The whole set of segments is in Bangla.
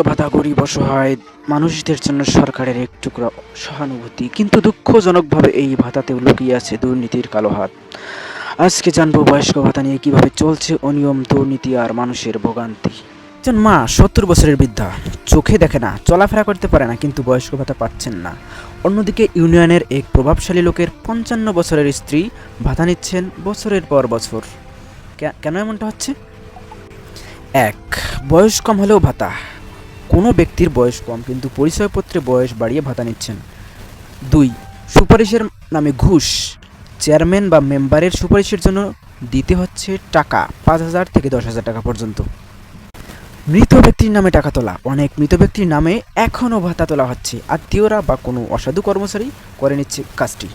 ভাতা গরিব অসহায় মানুষদের জন্য সরকারের এক টুকরা সহানুভূতি। কিন্তু দুঃখজনকভাবে এই ভাতাতেও লুকিয়ে আছে দুর্নীতির কালো হাত। আজকে জানব বয়স্ক ভাতা নিয়ে কীভাবে চলছে অনিয়ম, দুর্নীতি আর মানুষের ভোগান্তি। একজন মা, সত্তর বছরের বৃদ্ধা। চোখে দেখে না, চলাফেরা করতে পারে না, কিন্তু বয়স্ক ভাতা পাচ্ছেন না। অন্যদিকে ইউনিয়নের এক প্রভাবশালী লোকের পঞ্চান্ন বছরের স্ত্রী ভাতা নিচ্ছেন বছরের পর বছর। কেন এমনটা হচ্ছে? এক, বয়স কম হলেও ভাতা। কোনো ব্যক্তির বয়স কম, কিন্তু পরিচয়পত্রে বয়স বাড়িয়ে ভাতা নিচ্ছেন। দুই, সুপারিশের নামে ঘুষ। চেয়ারম্যান বা মেম্বারের সুপারিশের জন্য দিতে হচ্ছে টাকা, পাঁচ হাজার থেকে দশ হাজার টাকা পর্যন্ত। মৃত ব্যক্তির নামে টাকা তোলা। অনেক মৃত ব্যক্তির নামে এখনও ভাতা তোলা হচ্ছে। আত্মীয়রা বা কোনো অসাধু কর্মচারী করে নিচ্ছে কাজটি।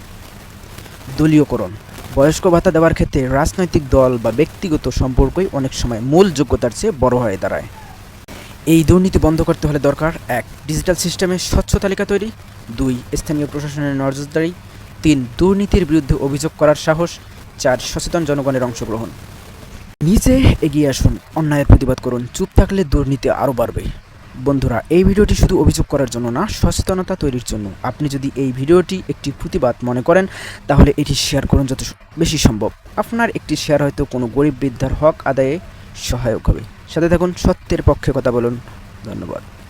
দলীয়করণ। বয়স্ক ভাতা দেওয়ার ক্ষেত্রে রাজনৈতিক দল বা ব্যক্তিগত সম্পর্কই অনেক সময় মূল যোগ্যতার চেয়ে বড় হয়ে দাঁড়ায়। এই দুর্নীতি বন্ধ করতে হলে দরকার এক, ডিজিটাল সিস্টেমে স্বচ্ছ তালিকা তৈরি, দুই, স্থানীয় প্রশাসনের নজরদারি, তিন, দুর্নীতির বিরুদ্ধে অভিযোগ করার সাহস, চার, সচেতন জনগণের অংশগ্রহণ। নিজে এগিয়ে আসুন, অন্যায়ের প্রতিবাদ করুন, চুপ থাকলে দুর্নীতি আরও বাড়বে। বন্ধুরা, এই ভিডিওটি শুধু অভিযোগ করার জন্য না, সচেতনতা তৈরির জন্য। আপনি যদি এই ভিডিওটি একটি প্রতিবাদ মনে করেন, তাহলে এটি শেয়ার করুন যত বেশি সম্ভব। আপনার একটি শেয়ার হয়তো কোনো গরিব বৃদ্ধার হক আদায়ে সহায়ক হবে। সাথে থাকুন সত্যের পক্ষে কথা বলুন। ধন্যবাদ।